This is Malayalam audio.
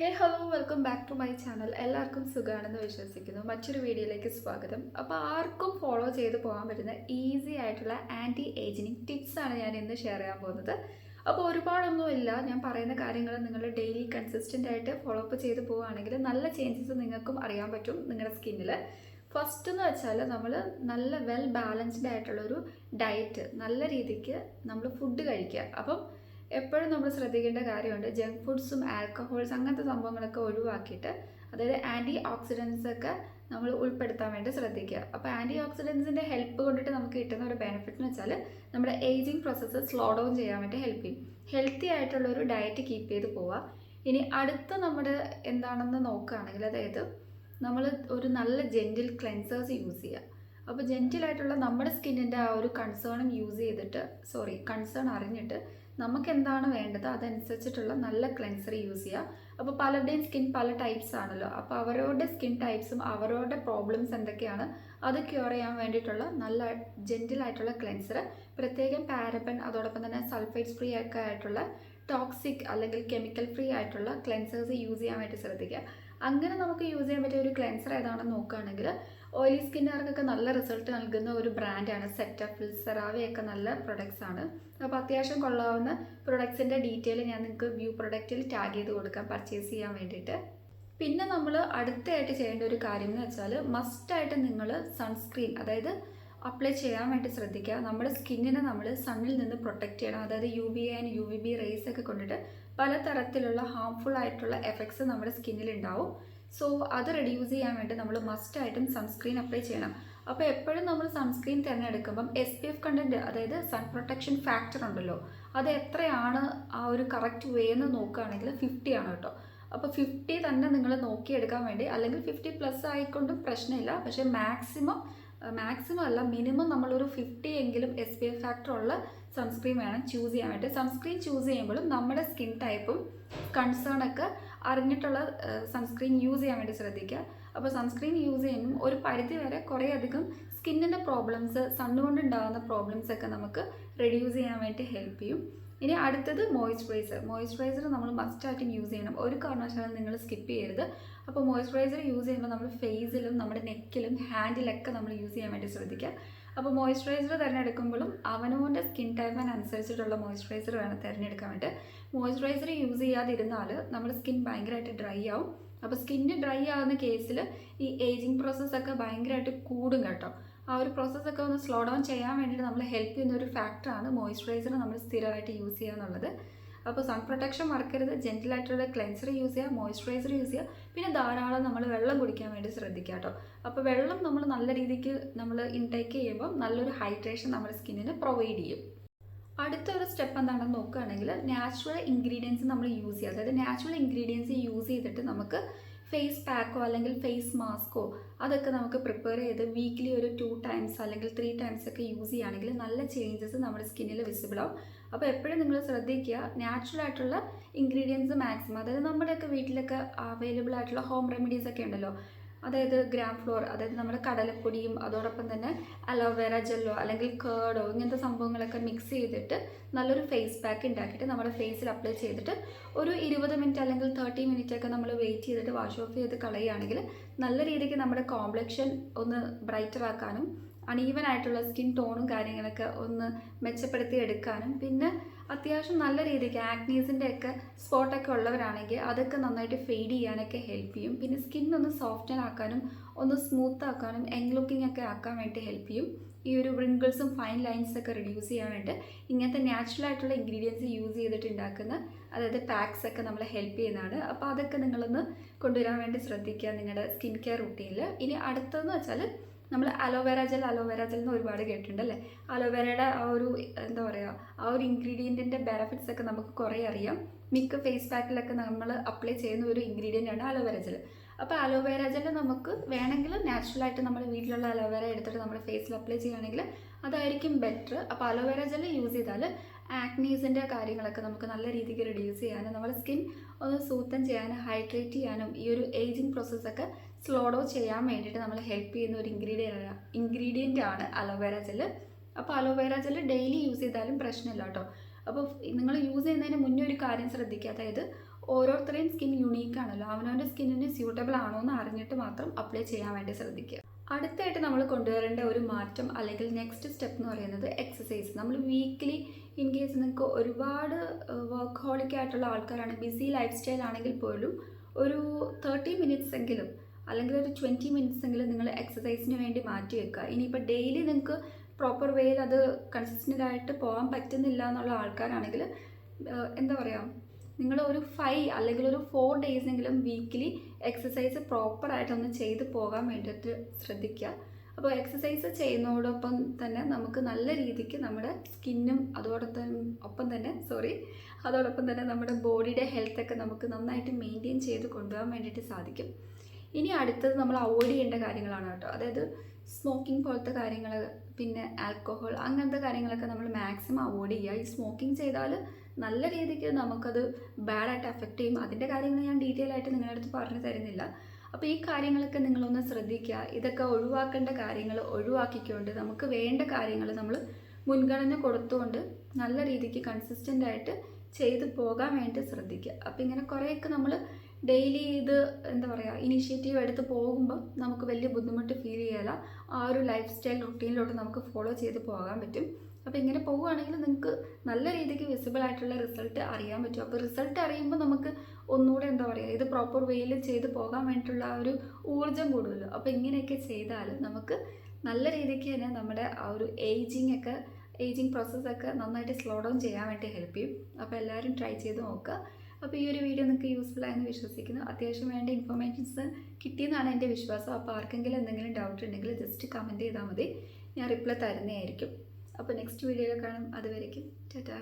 Hey hello welcome back to my channel എല്ലാവർക്കും സുഖമാണെന്ന് വിശ്വസിക്കുന്നു. മറ്റൊരു വീഡിയോയിലേക്ക് സ്വാഗതം. അപ്പോൾ ആർക്കും ഫോളോ ചെയ്ത് പോകാൻ പറ്റുന്ന ഈസി ആയിട്ടുള്ള ആന്റി ഏജിനിങ് ടിപ്സാണ് ഞാൻ ഇന്ന് ഷെയർ ചെയ്യാൻ പോകുന്നത്. അപ്പോൾ ഒരുപാടൊന്നുമില്ല. ഞാൻ പറയുന്ന കാര്യങ്ങൾ നിങ്ങൾ ഡെയിലി കൺസിസ്റ്റന്റ് ആയിട്ട് ഫോളോ അപ്പ് ചെയ്ത് പോവുകയാണെങ്കിൽ നല്ല ചേഞ്ചസ് നിങ്ങൾക്കും അറിയാൻ പറ്റും നിങ്ങളുടെ സ്കിന്നിൽ ഫസ്റ്റ് എന്ന് വെച്ചാൽ നമ്മൾ നല്ല വെൽ ബാലൻസ്ഡ് ആയിട്ടുള്ളൊരു ഡയറ്റ് നല്ല രീതിക്ക് നമ്മൾ ഫുഡ് കഴിക്കുക. അപ്പം എപ്പോഴും നമ്മൾ ശ്രദ്ധിക്കേണ്ട കാര്യമുണ്ട്. ജങ്ക് ഫുഡ്സും ആൽക്കഹോൾസ് അങ്ങനത്തെ സംഭവങ്ങളൊക്കെ ഒഴിവാക്കിയിട്ട് അതായത് ആന്റി ഓക്സിഡൻസ് ഒക്കെ നമ്മൾ ഉൾപ്പെടുത്താൻ വേണ്ടി ശ്രദ്ധിക്കുക. അപ്പോൾ ആന്റി ഓക്സിഡൻസിന്റെ ഹെൽപ്പ് കൊണ്ടിട്ട് നമുക്ക് കിട്ടുന്ന ഒരു ബെനിഫിറ്റ് എന്ന് വെച്ചാൽ നമ്മുടെ ഏജിങ് പ്രോസസ്സ് സ്ലോ ഡൗൺ ചെയ്യാൻ വേണ്ടി ഹെൽപ്പ് ചെയ്യും. ഹെൽത്തി ആയിട്ടുള്ള ഒരു ഡയറ്റ് കീപ്പ് ചെയ്ത് പോവുക. ഇനി അടുത്ത നമ്മുടെ എന്താണെന്ന് നോക്കുകയാണെങ്കിൽ അതായത് നമ്മൾ ഒരു നല്ല ജെന്റിൽ ക്ലെൻസേഴ്സ് യൂസ് ചെയ്യുക. അപ്പോൾ ജെന്റിലായിട്ടുള്ള നമ്മുടെ സ്കിന്നിന്റെ ആ ഒരു കൺസേണും യൂസ് ചെയ്തിട്ട് സോറി കൺസേൺ അറിഞ്ഞിട്ട് നമുക്ക് എന്താണ് വേണ്ടത്? അതനുസരിച്ചിട്ടുള്ള നല്ല ക്ലെൻസർ യൂസ് ചെയ്യുക അപ്പോൾ പലരുടെയും സ്കിൻ പല ടൈപ്സ് ആണല്ലോ. അപ്പോൾ അവരവരുടെ സ്കിൻ ടൈപ്സും അവരവരുടെ പ്രോബ്ലംസ് എന്തൊക്കെയാണ്? അത് ക്യൂർ ചെയ്യാൻ വേണ്ടിയിട്ടുള്ള നല്ല ജെന്റിലായിട്ടുള്ള ക്ലെൻസർ പ്രത്യേകം പാരബൻ അതോടൊപ്പം തന്നെ സൾഫേറ്റ്സ് ഫ്രീ ഒക്കെ ആയിട്ടുള്ള ടോക്സിക് അല്ലെങ്കിൽ കെമിക്കൽ ഫ്രീ ആയിട്ടുള്ള ക്ലെൻസേഴ്സ് യൂസ് ചെയ്യാൻ വേണ്ടി ശ്രദ്ധിക്കുക. അങ്ങനെ നമുക്ക് യൂസ് ചെയ്യാൻ പറ്റിയ ഒരു ക്ലെൻസർ ഏതാണെന്ന് നോക്കുകയാണെങ്കിൽ ഓയിലി സ്കിന്നുകാർക്കൊക്കെ നല്ല റിസൾട്ട് നൽകുന്ന ഒരു ബ്രാൻഡാണ് സെറ്റഫിൽ സെറാവയൊക്കെ നല്ല പ്രൊഡക്ട്സ് ആണ്. അപ്പോൾ അത്യാവശ്യം കൊള്ളാവുന്ന പ്രൊഡക്ട്സിന്റെ ഡീറ്റെയിൽ ഞാൻ നിങ്ങൾക്ക് വ്യൂ പ്രൊഡക്റ്റിൽ ടാഗ് ചെയ്ത് കൊടുക്കാം പർച്ചേസ് ചെയ്യാൻ വേണ്ടിയിട്ട്. പിന്നെ നമ്മൾ അടുത്തായിട്ട് ചെയ്യേണ്ട ഒരു കാര്യം എന്ന് വെച്ചാൽ മസ്റ്റായിട്ട് നിങ്ങൾ സൺസ്ക്രീൻ അതായത് അപ്ലൈ ചെയ്യാൻ വേണ്ടി ശ്രദ്ധിക്കുക. നമ്മുടെ സ്കിന്നിനെ നമ്മൾ സണ്ണിൽ നിന്ന് പ്രൊട്ടക്റ്റ് ചെയ്യണം. അതായത് U V and U V B rays ഒക്കെ കൊണ്ടിട്ട് പലതരത്തിലുള്ള ഹാംഫുൾ ആയിട്ടുള്ള എഫക്ട്സ് നമ്മുടെ സ്കിന്നിൽ ഉണ്ടാവും. സോ അത് റെഡ്യൂസ് ചെയ്യാൻ വേണ്ടി നമ്മൾ മസ്റ്റായിട്ടും സൺസ്ക്രീൻ അപ്ലൈ ചെയ്യണം. അപ്പോൾ എപ്പോഴും നമ്മൾ സൺസ്ക്രീൻ തിരഞ്ഞെടുക്കുമ്പം എസ് പി എഫ് കണ്ടന്റ് അതായത് സൺ പ്രൊട്ടക്ഷൻ ഫാക്ടർ ഉണ്ടല്ലോ. അത് എത്രയാണ് ആ ഒരു കറക്റ്റ് വേ എന്ന് നോക്കുകയാണെങ്കിൽ ഫിഫ്റ്റി ആണ് കേട്ടോ. അപ്പോൾ ഫിഫ്റ്റി തന്നെ നിങ്ങൾ നോക്കിയെടുക്കാൻ വേണ്ടി അല്ലെങ്കിൽ ഫിഫ്റ്റി പ്ലസ് ആയിക്കൊണ്ടും പ്രശ്നമില്ല. പക്ഷേ മാക്സിമം മാക്സിമം അല്ല മിനിമം നമ്മളൊരു ഫിഫ്റ്റി എങ്കിലും എസ് പി എഫ് ഫാക്ടർ ഉള്ള സൺസ്ക്രീൻ വേണം ചൂസ് ചെയ്യാൻ വേണ്ടി. സൺസ്ക്രീൻ ചൂസ് ചെയ്യുമ്പോഴും നമ്മുടെ സ്കിൻ ടൈപ്പും കൺസേൺ ഒക്കെ അറിഞ്ഞിട്ടുള്ള സൺസ്ക്രീൻ യൂസ് ചെയ്യാൻ വേണ്ടി ശ്രദ്ധിക്കുക. അപ്പോൾ സൺസ്ക്രീൻ യൂസ് ചെയ്യുമ്പോൾ ഒരു പരിധി വരെ കുറേയധികം സ്കിന്നിന്റെ പ്രോബ്ലംസ് സണ്ണുകൊണ്ട് ഉണ്ടാകുന്ന പ്രോബ്ലംസ് ഒക്കെ നമുക്ക് റെഡ്യൂസ് ചെയ്യാൻ വേണ്ടി ഹെൽപ്പ് ചെയ്യും. ഇനി അടുത്തത് മോയ്സ്ചറൈസർ മോയ്സ്ചറൈസർ നമ്മൾ മസ്റ്റായിട്ടും യൂസ് ചെയ്യണം. ഒരു കാരണവശാലും നിങ്ങൾ സ്കിപ്പ് ചെയ്യരുത്. അപ്പോൾ മോയ്സ്ചറൈസർ യൂസ് ചെയ്യുമ്പോൾ നമ്മൾ ഫേസിലും നമ്മുടെ നെക്കിലും ഹാൻഡിലൊക്കെ നമ്മൾ യൂസ് ചെയ്യാൻ വേണ്ടി ശ്രദ്ധിക്കുക. അപ്പോൾ മോയ്സ്ചറൈസർ തിരഞ്ഞെടുക്കുമ്പോഴും അവനവന്റെ സ്കിൻ ടൈപ്പിനനുസരിച്ചിട്ടുള്ള മോയ്സ്ചറൈസർ വേണം തിരഞ്ഞെടുക്കാൻ വേണ്ടി. മോയ്സ്ചറൈസർ യൂസ് ചെയ്യാതിരുന്നാൽ നമ്മുടെ സ്കിൻ ഭയങ്കരമായിട്ട് ഡ്രൈ ആവും. അപ്പോൾ സ്കിന്ന് ഡ്രൈ ആവുന്ന കേസിൽ ഈ ഏജിങ് പ്രോസസ്സൊക്കെ ഭയങ്കരമായിട്ട് കൂടും കേട്ടോ. ആ ഒരു പ്രോസസ്സൊക്കെ ഒന്ന് സ്ലോ ഡൗൺ ചെയ്യാൻ വേണ്ടിയിട്ട് നമ്മൾ ഹെൽപ്പ് ചെയ്യുന്ന ഒരു ഫാക്ടറാണ് മോയ്സ്ചറൈസർ നമ്മൾ സ്ഥിരമായിട്ട് യൂസ് ചെയ്യുക എന്നുള്ളത്. അപ്പോൾ സൺ പ്രൊട്ടക്ഷൻ മറക്കരുത് ജെന്റിലായിട്ടുള്ള ക്ലെൻസർ യൂസ് ചെയ്യുക മോയ്സ്ചറൈസർ യൂസ് ചെയ്യുക പിന്നെ ധാരാളം നമ്മൾ വെള്ളം കുടിക്കാൻ വേണ്ടി ശ്രദ്ധിക്കുക കേട്ടോ. അപ്പോൾ വെള്ളം നമ്മൾ നല്ല രീതിക്ക് നമ്മൾ ഇൻടേക്ക് ചെയ്യുമ്പോൾ നല്ലൊരു ഹൈഡ്രേഷൻ നമ്മുടെ സ്കിന്നിന് പ്രൊവൈഡ് ചെയ്യും. അടുത്ത ഒരു സ്റ്റെപ്പ് എന്താണെന്ന് നോക്കുകയാണെങ്കിൽ നാച്ചുറൽ ഇൻഗ്രീഡിയൻസ് നമ്മൾ യൂസ് ചെയ്യുക. അതായത് നാച്ചുറൽ ഇൻഗ്രീഡിയൻസ് യൂസ് ചെയ്തിട്ട് നമുക്ക് ഫേസ് പാക്കോ അല്ലെങ്കിൽ ഫേസ് മാസ്കോ അതൊക്കെ നമുക്ക് പ്രിപ്പയർ ചെയ്ത് വീക്ക്ലി ഒരു ടു ടൈംസ് അല്ലെങ്കിൽ ത്രീ ടൈംസ് ഒക്കെ യൂസ് ചെയ്യുകയാണെങ്കിൽ നല്ല ചേഞ്ചസ് നമ്മുടെ സ്കിന്നിൽ വിസിബിൾ ആവും. അപ്പോൾ എപ്പോഴും നിങ്ങൾ ശ്രദ്ധിക്കുക. നാച്ചുറൽ ആയിട്ടുള്ള ഇൻഗ്രീഡിയൻസ് മാക്സിമം അതായത് നമ്മുടെയൊക്കെ വീട്ടിലൊക്കെ അവൈലബിൾ ആയിട്ടുള്ള ഹോം റെമഡീസ് ഒക്കെ ഉണ്ടല്ലോ. അതായത് ഗ്രാം ഫ്ലോർ അതായത് നമ്മുടെ കടലപ്പൊടിയും അതോടൊപ്പം തന്നെ അലോവേറ ജെല്ലോ അല്ലെങ്കിൽ കേർഡോ ഇങ്ങനത്തെ സംഭവങ്ങളൊക്കെ മിക്സ് ചെയ്തിട്ട് നല്ലൊരു ഫേസ് പാക്ക് ഉണ്ടാക്കിയിട്ട് നമ്മുടെ ഫേസിൽ അപ്ലൈ ചെയ്തിട്ട് ഒരു ഇരുപത് മിനിറ്റ് അല്ലെങ്കിൽ തേർട്ടി മിനിറ്റ് ഒക്കെ നമ്മൾ വെയിറ്റ് ചെയ്തിട്ട് വാഷ് ഓഫ് ചെയ്ത് കളയുകയാണെങ്കിൽ നല്ല രീതിക്ക് നമ്മുടെ കോംപ്ലക്ഷൻ ഒന്ന് ബ്രൈറ്റർ ആക്കാനും അണീവൻ ആയിട്ടുള്ള സ്കിൻ ടോണും കാര്യങ്ങളൊക്കെ ഒന്ന് മെച്ചപ്പെടുത്തി എടുക്കാനും. പിന്നെ അത്യാവശ്യം നല്ല രീതിക്ക് ആക്നീസിന്റെ ഒക്കെ സ്പോട്ടൊക്കെ ഉള്ളവരാണെങ്കിൽ അതൊക്കെ നന്നായിട്ട് ഫെയ്ഡ് ചെയ്യാനൊക്കെ ഹെൽപ്പ് ചെയ്യും. പിന്നെ സ്കിൻ ഒന്ന് സോഫ്റ്റൻ ആക്കാനും ഒന്ന് സ്മൂത്ത് ആക്കാനും യങ് ലുക്കിംഗ് ഒക്കെ ആക്കാൻ വേണ്ടി ഹെൽപ്പ് ചെയ്യും. ഈ ഒരു റിങ്കിൾസും ഫൈൻ ലൈൻസൊക്കെ റിഡ്യൂസ് ചെയ്യാൻ വേണ്ടി ഇങ്ങനത്തെ നാച്ചുറൽ ആയിട്ടുള്ള ഇൻഗ്രീഡിയൻസ് യൂസ് ചെയ്തിട്ട് ഉണ്ടാക്കുന്ന അതായത് പാക്സ് ഒക്കെ നമ്മളെ ഹെൽപ്പ് ചെയ്യുന്നതാണ്. അപ്പോൾ അതൊക്കെ നിങ്ങളൊന്ന് കൊണ്ടുവരാൻ വേണ്ടി ശ്രദ്ധിക്കുക നിങ്ങളുടെ സ്കിൻ കെയർ റുട്ടീനിൽ ഇനി അടുത്തതെന്ന് വെച്ചാൽ നമ്മൾ അലോവേര ജെൽ അലോവേര ജെൽ എന്ന് ഒരുപാട് കേട്ടിട്ടുണ്ട് അല്ലേ അലോവേരയുടെ ആ ഒരു എന്താ പറയുക ആ ഒരു ഇൻഗ്രീഡിയന്റിന്റെ ബെനഫിറ്റ്സ് ഒക്കെ നമുക്ക് കുറേ അറിയാം. മിക്ക ഫേസ് പാക്കിലൊക്കെ നമ്മൾ അപ്ലൈ ചെയ്യുന്ന ഒരു ഇൻഗ്രീഡിയന്റ് ആണ് അലോവേര ജെൽ അപ്പോൾ അലോവേര ജെൽ നമുക്ക് വേണമെങ്കിൽ നാച്ചുറലായിട്ട് നമ്മൾ വീട്ടിലുള്ള അലോവേര എടുത്തിട്ട് നമ്മുടെ ഫേസിൽ അപ്ലൈ ചെയ്യുകയാണെങ്കിൽ അതായിരിക്കും ബെറ്റർ അപ്പോൾ അലോവേര ജെൽ യൂസ് ചെയ്താൽ ആക്നീസിന്റെ കാര്യങ്ങളൊക്കെ നമുക്ക് നല്ല രീതിക്ക് റിഡ്യൂസ് ചെയ്യാനും നമ്മുടെ സ്കിൻ ഒന്ന് സൂത്തം ചെയ്യാനും ഹൈഡ്രേറ്റ് ചെയ്യാനും ഈ ഒരു ഏജിങ് പ്രോസസ്സൊക്കെ സ്ലോ ഡൗൺ ചെയ്യാൻ വേണ്ടിയിട്ട് നമ്മൾ ഹെൽപ്പ് ചെയ്യുന്ന ഒരു ഇൻഗ്രീഡിയന്റ് ഇൻഗ്രീഡിയന്റ് ആണ് അലോവേര ജെൽ അപ്പോൾ aloe vera gel daily use ചെയ്താലും പ്രശ്നമില്ല കേട്ടോ. അപ്പോൾ നിങ്ങൾ യൂസ് ചെയ്യുന്നതിന് മുന്നേ ഒരു കാര്യം ശ്രദ്ധിക്കുക. അതായത് ഓരോരുത്തരെയും സ്കിൻ യുണീക്ക് ആണല്ലോ. അവനവന്റെ സ്കിന്നിന് സ്യൂട്ടബിൾ ആണോ എന്ന് അറിഞ്ഞിട്ട് മാത്രം അപ്ലൈ ചെയ്യാൻ വേണ്ടി ശ്രദ്ധിക്കുക. അടുത്തായിട്ട് നമ്മൾ കൊണ്ടുവരേണ്ട ഒരു മാറ്റം അല്ലെങ്കിൽ നെക്സ്റ്റ് സ്റ്റെപ്പ് എന്ന് പറയുന്നത് എക്സസൈസ് നമ്മൾ വീക്ക്ലി ഇൻ കേസ് നിങ്ങൾക്ക് ഒരുപാട് വർക്ക് ഹോളിക് ആയിട്ടുള്ള ആൾക്കാരാണ് ബിസി ലൈഫ് സ്റ്റൈൽ ആണെങ്കിൽ പോലും ഒരു തേർട്ടി മിനിറ്റ്സ് എങ്കിലും അല്ലെങ്കിൽ ഒരു ട്വന്റി മിനിറ്റ്സ് എങ്കിലും നിങ്ങൾ എക്സസൈസിന് വേണ്ടി മാറ്റി വെക്കുക. ഇനിയിപ്പോൾ ഡെയിലി നിങ്ങൾക്ക് പ്രോപ്പർ വേയിൽ അത് കൺസിസ്റ്റന്റ് ആയിട്ട് പോകാൻ പറ്റുന്നില്ല എന്നുള്ള ആൾക്കാരാണെങ്കിൽ എന്താ പറയുക നിങ്ങൾ ഒരു ഫൈവ് അല്ലെങ്കിൽ ഒരു ഫോർ ഡേയ്സ് എങ്കിലും വീക്കിലി എക്സസൈസ് പ്രോപ്പറായിട്ടൊന്ന് ചെയ്ത് പോകാൻ വേണ്ടിയിട്ട് ശ്രദ്ധിക്കുക. അപ്പോൾ എക്സസൈസ് ചെയ്യുന്നതോടൊപ്പം തന്നെ നമുക്ക് നല്ല രീതിക്ക് നമ്മുടെ സ്കിന്നും അതോടൊപ്പം ഒപ്പം തന്നെ സോറി അതോടൊപ്പം തന്നെ നമ്മുടെ ബോഡിയുടെ ഹെൽത്തൊക്കെ നമുക്ക് നന്നായിട്ട് മെയിന്റെയിൻ ചെയ്ത് കൊണ്ടുപോകാൻ വേണ്ടിയിട്ട് സാധിക്കും. ഇനി അടുത്തത് നമ്മൾ അവോയ്ഡ് ചെയ്യേണ്ട കാര്യങ്ങളാണ് കേട്ടോ. അതായത് സ്മോക്കിംഗ് പോലത്തെ കാര്യങ്ങൾ പിന്നെ ആൽക്കഹോൾ അങ്ങനത്തെ കാര്യങ്ങളൊക്കെ നമ്മൾ മാക്സിമം അവോയ്ഡ് ചെയ്യുക. ഈ സ്മോക്കിംഗ് ചെയ്താൽ നല്ല രീതിക്ക് നമുക്കത് ബാഡായിട്ട് എഫക്റ്റ് ചെയ്യും. അതിന്റെ കാര്യങ്ങൾ ഞാൻ ഡീറ്റെയിൽ ആയിട്ട് നിങ്ങളുടെ അടുത്ത് പറഞ്ഞു തരുന്നില്ല. അപ്പോൾ ഈ കാര്യങ്ങളൊക്കെ നിങ്ങളൊന്ന് ശ്രദ്ധിക്കുക. ഇതൊക്കെ ഒഴിവാക്കേണ്ട കാര്യങ്ങൾ ഒഴിവാക്കിക്കൊണ്ട് നമുക്ക് വേണ്ട കാര്യങ്ങൾ നമ്മൾ മുൻഗണന കൊടുത്തുകൊണ്ട് നല്ല രീതിക്ക് കൺസിസ്റ്റന്റ് ആയിട്ട് ചെയ്തു പോകാൻ വേണ്ടി ശ്രദ്ധിക്കുക. അപ്പോൾ ഇങ്ങനെ കുറേയൊക്കെ നമ്മൾ ഡെയിലി ഇത് എന്താ പറയുക ഇനീഷ്യേറ്റീവ് എടുത്ത് പോകുമ്പോൾ നമുക്ക് വലിയ ബുദ്ധിമുട്ട് ഫീൽ ചെയ്യില്ല. ആ ഒരു ലൈഫ് സ്റ്റൈൽ റുട്ടീനിലോട്ട് നമുക്ക് ഫോളോ ചെയ്ത് പോകാൻ പറ്റും. അപ്പോൾ ഇങ്ങനെ പോവുകയാണെങ്കിൽ നിങ്ങൾക്ക് നല്ല രീതിക്ക് വിസിബിൾ ആയിട്ടുള്ള റിസൾട്ട് അറിയാൻ പറ്റും. അപ്പോൾ റിസൾട്ട് അറിയുമ്പോൾ നമുക്ക് ഒന്നുകൂടെ എന്താ പറയുക ഇത് പ്രോപ്പർ വേയിൽ ചെയ്ത് പോകാൻ വേണ്ടിയിട്ടുള്ള ഒരു ഊർജം കൂടുതലും അപ്പോൾ ഇങ്ങനെയൊക്കെ ചെയ്താൽ നമുക്ക് നല്ല രീതിക്ക് തന്നെ നമ്മുടെ ആ ഒരു ഏജിങ് ഒക്കെ ഏജിങ് പ്രോസസ്സൊക്കെ നന്നായിട്ട് സ്ലോ ഡൗൺ ചെയ്യാൻ വേണ്ടി ഹെൽപ്പ് ചെയ്യും. അപ്പോൾ എല്ലാവരും ട്രൈ ചെയ്ത് നോക്കുക. അപ്പോൾ ഈ ഒരു വീഡിയോ നിങ്ങൾക്ക് യൂസ്ഫുൾ ആയെന്ന് വിശ്വസിക്കുന്നു. അത്യാവശ്യം വേണ്ട ഇൻഫർമേഷൻസ് കിട്ടിയെന്നാണ് എന്റെ വിശ്വാസം. അപ്പോൾ ആർക്കെങ്കിലും എന്തെങ്കിലും ഡൗട്ട് ഉണ്ടെങ്കിൽ ജസ്റ്റ് കമന്റ് ചെയ്താൽ മതി. ഞാൻ റിപ്ലൈ തരുന്നതായിരിക്കും. അപ്പോൾ നെക്സ്റ്റ് വീഡിയോയിൽ കാണാം. അതുവരേക്കും. ടാറ്റാ